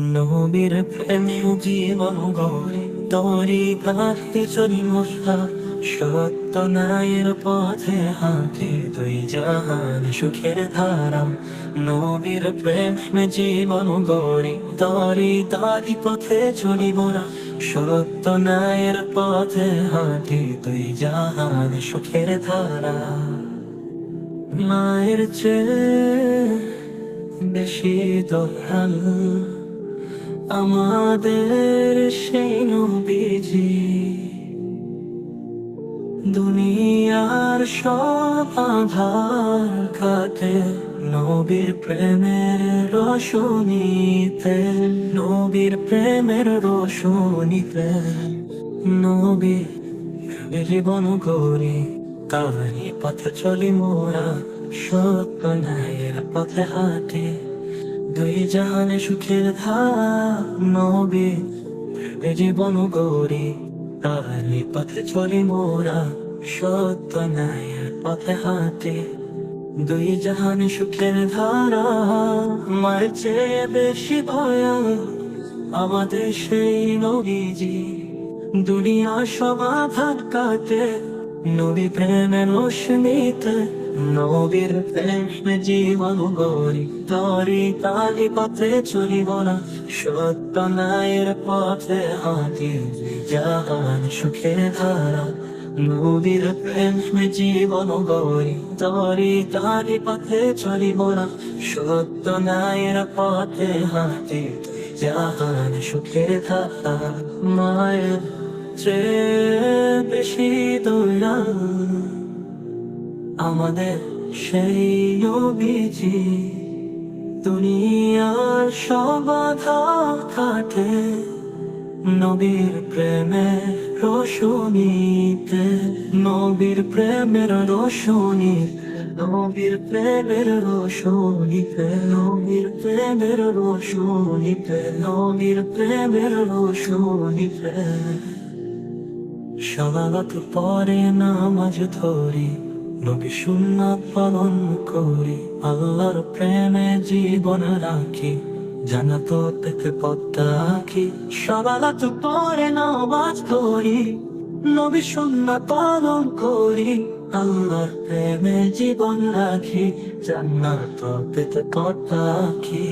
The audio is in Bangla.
নবীর প্রেমে জীবন গড়ে, তরি কাটতে চলি মশা। সত্য নায়ের পথে হাতে তুই জাহান সুখের ধারা। নবীর প্রেমে জীবন গড়ে, তরি তারি পথে চলি মোরা। সত্য নায়ের পথে হাতে তুই জাহান সুখের ধারা। মায়ের চেয়ে বেশি দয়াল। আমাদের সেই নবীজি। দুনিয়ার সব আধার কাটে নবীর প্রেমের রোশনীতে, নবীর প্রেমের রোশনীতে নবী জীবন করি তারই পথে চলি মোরা সত্য ন্যায়ের পথে হাঁটি। দুই জাহানে সুখের ধার নবী। এ জীবন গড়ি তারই পথে চলি মোরা। সত্য ন্যায়ের পথে হাঁটি। দুই জাহানে সুখের ধারা মার চেয়ে বেশি ভয়া আমাদের সেই নবীজি দুনিয়া সমাধান কাটে। নবী প্রেমে রোশনীতে নবীর প্রেমে জীবন গড়ি, তরি তালি পথে চলিব না। সত্য নায়ের পথে হাতি জাহান সুখে ধারা। নবীর প্রেমে জীবন গড়ি, তরি তালি পথে চলিব না। সত্য নায়ের পথে হাতি জাহান সুখে ধারা। মায়ের চেয়ে বেশি দৌড়া আমাদের সেই নবীজি দুনিয়ার সব বাধা কাটে। নবীর প্রেমে রোশনীতে, নবীর প্রেমের রোশনী, নবীর প্রেমের রোশনীতে, নবীর প্রেমের রোশনীতে, নবীর প্রেমের রোশনীতে। সবাগত পরে নামাজ ধরি নবী সুন্নাত পালন করি, আল্লাহর প্রেমে জীবন রাখি জানাতো পেতে পদ্মা আঁকি সবাগত পরে নামাজ ধরি নবী সুন্নাত পালন করি, আল্লাহর প্রেমে জীবন রাখি জান্নাত পেতে পদ্মা আঁকি